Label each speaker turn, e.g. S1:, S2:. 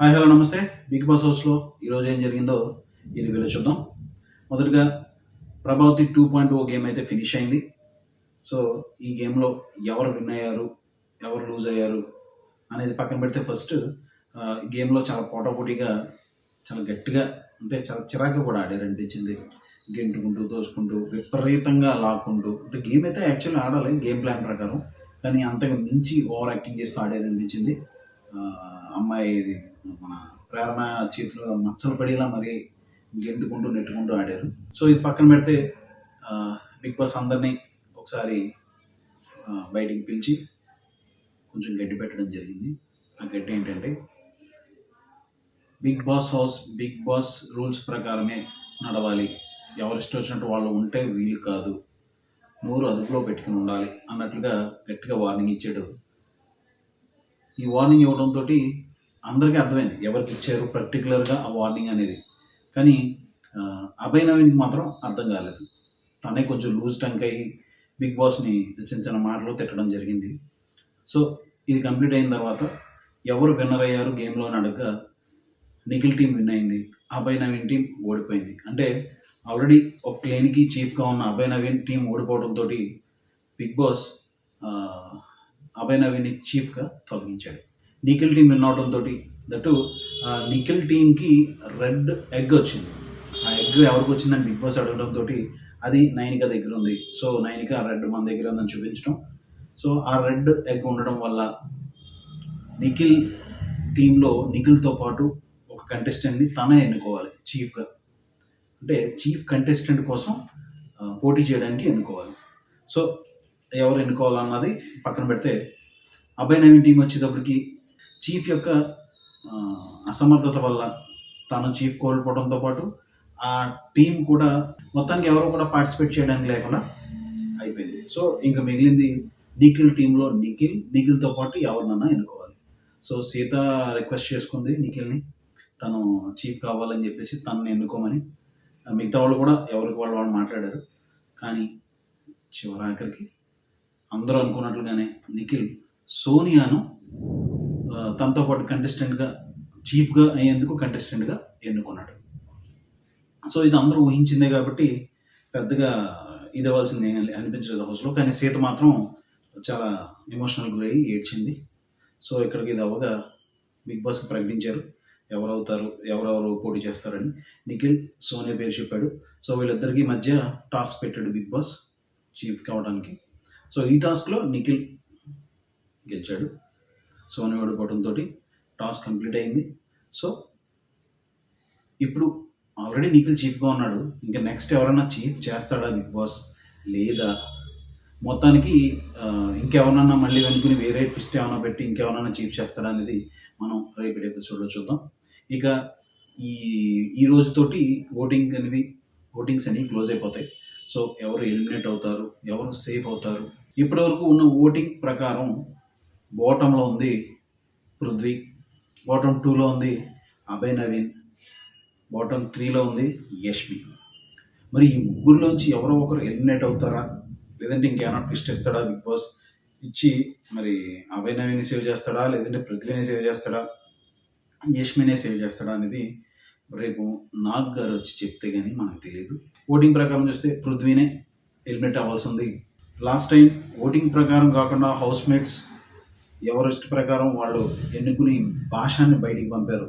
S1: Hi hello నమస్తే. Bigg Boss హౌస్లో ఈరోజు ఏం జరిగిందో ఈ రివ్యూలో చూద్దాం. మొదటగా Prabhavati two point o game అయితే ఫినిష్ అయింది. సో ఈ గేమ్లో ఎవరు విన్ అయ్యారు ఎవరు లూజ్ అయ్యారు అనేది పక్కన పెడితే ఫస్ట్ గేమ్లో చాలా పోటాపోటీగా చాలా గట్టిగా అంటే చాలా చిరాకుగా కూడా ఆడారు అనిపించింది గెంటుకుంటూ తోసుకుంటూ విపరీతంగా లాక్కుంటూ అంటే గేమ్ అయితే యాక్చువల్లీ ఆడాలి గేమ్ ప్లాన్ ప్రకారం. కానీ అంతగా మించి ఓవర్ యాక్టింగ్ చేస్తూ ఆడారు అనిపించింది అమ్మాయి ఇది మన ప్రేరణ చేతిలో మచ్చలు పడేలా మరి గెంటుకుంటూ నెట్టుకుంటూ ఆడారు. సో ఇది పక్కన పెడితే బిగ్ బాస్ అందరినీ ఒకసారి బయటికి పిలిచి కొంచెం గడ్డి పెట్టడం జరిగింది. ఆ గడ్డి ఏంటంటే Bigg Boss house Bigg Boss rules ప్రకారమే నడవాలి. ఎవరు ఇష్టం వచ్చినట్టు వాళ్ళు ఉంటే వీలు కాదు. నోరు అదుపులో పెట్టుకుని ఉండాలి అన్నట్లుగా గట్టిగా వార్నింగ్ ఇచ్చాడు. ఈ వార్నింగ్ ఇవ్వడంతో అందరికీ అర్థమైంది. ఎవరికి ఇచ్చారు పర్టికులర్గా ఆ వార్నింగ్ అనేది. కానీ అభయ నవీన్కి మాత్రం అర్థం కాలేదు. తనే కొంచెం లూజ్ టంక్ అయ్యి బిగ్ బాస్ని చిన్న చిన్న మాటలు తిట్టడం జరిగింది. సో ఇది కంప్లీట్ అయిన తర్వాత ఎవరు విన్నర్ అయ్యారు గేమ్లో అని అడగగా నిఖిల్ టీం విన్ అయింది. అభయ్ నవీన్ టీం ఓడిపోయింది. అంటే ఆల్రెడీ ఒక ప్లేన్కి చీఫ్గా ఉన్న అభయ్ నవీన్ టీం ఓడిపోవడంతో బిగ్ బాస్ అభయ అభయ్ నవీన్ని చీఫ్గా తొలగించాడు. నిఖిల్ టీం విన్ అవడంతో దట్టు నిఖిల్ టీంకి రెడ్ ఎగ్ వచ్చింది. ఆ ఎగ్ ఎవరికి వచ్చిందని బిగ్ బాస్ అడగడంతో అది నైనిక దగ్గర ఉంది. సో నైనిక ఆ రెడ్ మన దగ్గర ఉందని చూపించడం. సో ఆ రెడ్ ఎగ్ ఉండడం వల్ల నిఖిల్ టీంలో నిఖిల్తో పాటు ఒక కంటెస్టెంట్ని తనే ఎన్నుకోవాలి చీఫ్గా. అంటే చీఫ్ కంటెస్టెంట్ కోసం పోటీ చేయడానికి ఎన్నుకోవాలి. సో ఎవరు ఎన్నుకోవాలన్నది పక్కన పెడితే అబ్బాయి నవీన్ టీం వచ్చేటప్పటికి చీఫ్ యొక్క అసమర్థత వల్ల తను చీఫ్ కోల్పోవడంతో పాటు ఆ టీం కూడా మొత్తానికి ఎవరు కూడా పార్టిసిపేట్ చేయడానికి లేకుండా అయిపోయింది. సో ఇంకా మిగిలింది నిఖిల్ టీంలో నిఖిల్ నిఖిల్తో పాటు ఎవరినన్నా ఎన్నుకోవాలి. సో సీత రిక్వెస్ట్ చేసుకుంది నిఖిల్ని. తను చీఫ్ కావాలని చెప్పేసి తనని ఎన్నుకోమని. మిగతా వాళ్ళు కూడా ఎవరికి వాళ్ళు వాళ్ళు మాట్లాడారు. కానీ చివరాఖరికి అందరూ అనుకున్నట్లుగానే నిఖిల్ సోనియాను తనతో పాటు కంటెస్టెంట్గా చీఫ్గా అయ్యేందుకు కంటెస్టెంట్గా ఎన్నుకున్నాడు. సో ఇది అందరూ ఊహించిందే కాబట్టి పెద్దగా ఇది అవ్వాల్సింది అనిపించలేదు హౌస్లో కానీ సీత మాత్రం చాలా ఎమోషనల్ గురయ్యి ఏడ్చింది. సో ఇక్కడికి ఇది అవ్వగా బిగ్ బాస్కి ప్రకటించారు. ఎవరవుతారు ఎవరెవరు పోటీ చేస్తారని నిఖిల్ సోనియా పేరు చెప్పాడు. సో వీళ్ళిద్దరికీ మధ్య టాస్క్ పెట్టాడు బిగ్ బాస్ చీఫ్ కావడానికి. సో ఈ టాస్క్లో నిఖిల్ గెలిచాడు. సోనియా ఓడిపోవడంతో టాస్క్ కంప్లీట్ అయింది. సో ఇప్పుడు ఆల్రెడీ నిఖిల్ చీఫ్గా ఉన్నాడు. ఇంకా నెక్స్ట్ ఎవరైనా చీఫ్ చేస్తాడా బిగ్ బాస్? లేదా? మొత్తానికి ఇంకెవరన్నా మళ్ళీ వెనుకుని వేరే ట్విస్ట్ ఏమైనా పెట్టి ఇంకెవరన్నా చీఫ్ చేస్తాడా అనేది మనం రేపటి ఎపిసోడ్లో చూద్దాం. ఇక ఈ ఈ రోజుతోటి ఓటింగ్ అనేవి ఓటింగ్స్ అనేవి క్లోజ్ అయిపోతాయి. సో ఎవరు ఎలిమినేట్ అవుతారు? ఎవరు సేఫ్ అవుతారు? ఇప్పటివరకు ఉన్న ఓటింగ్ ప్రకారం బాటంలో ఉంది పృథ్వీ బాటమ్ టూలో ఉంది అభయ్ నవీన్ బాటమ్ త్రీలో ఉంది యష్మి. మరి ఈ ముగ్గురులోంచి ఎవరో ఒకరు ఎలిమినేట్ అవుతారా? లేదంటే ఇంకేమైనా ట్విస్ట్ ఇస్తాడా బిగ్ బాస్? ఇచ్చి మరి అభయ్ నవీని సేవ్ చేస్తాడా? లేదంటే పృథ్వీని సేవ్ చేస్తాడా? యష్మినే సేవ్ చేస్తాడా అనేది రేపు నాగ్ గారు వచ్చి చెప్తే కానీ మనకు తెలియదు. ఓటింగ్ ప్రకారం చూస్తే పృథ్వీనే ఎలిమినేట్ అవ్వాల్సి ఉంది. లాస్ట్ టైం ఓటింగ్ ప్రకారం కాకుండా హౌస్ మేట్స్ ఎవరి ఇష్ట ప్రకారం వాళ్ళు ఎన్నుకుని భాషాన్ని బయటికి పంపారు.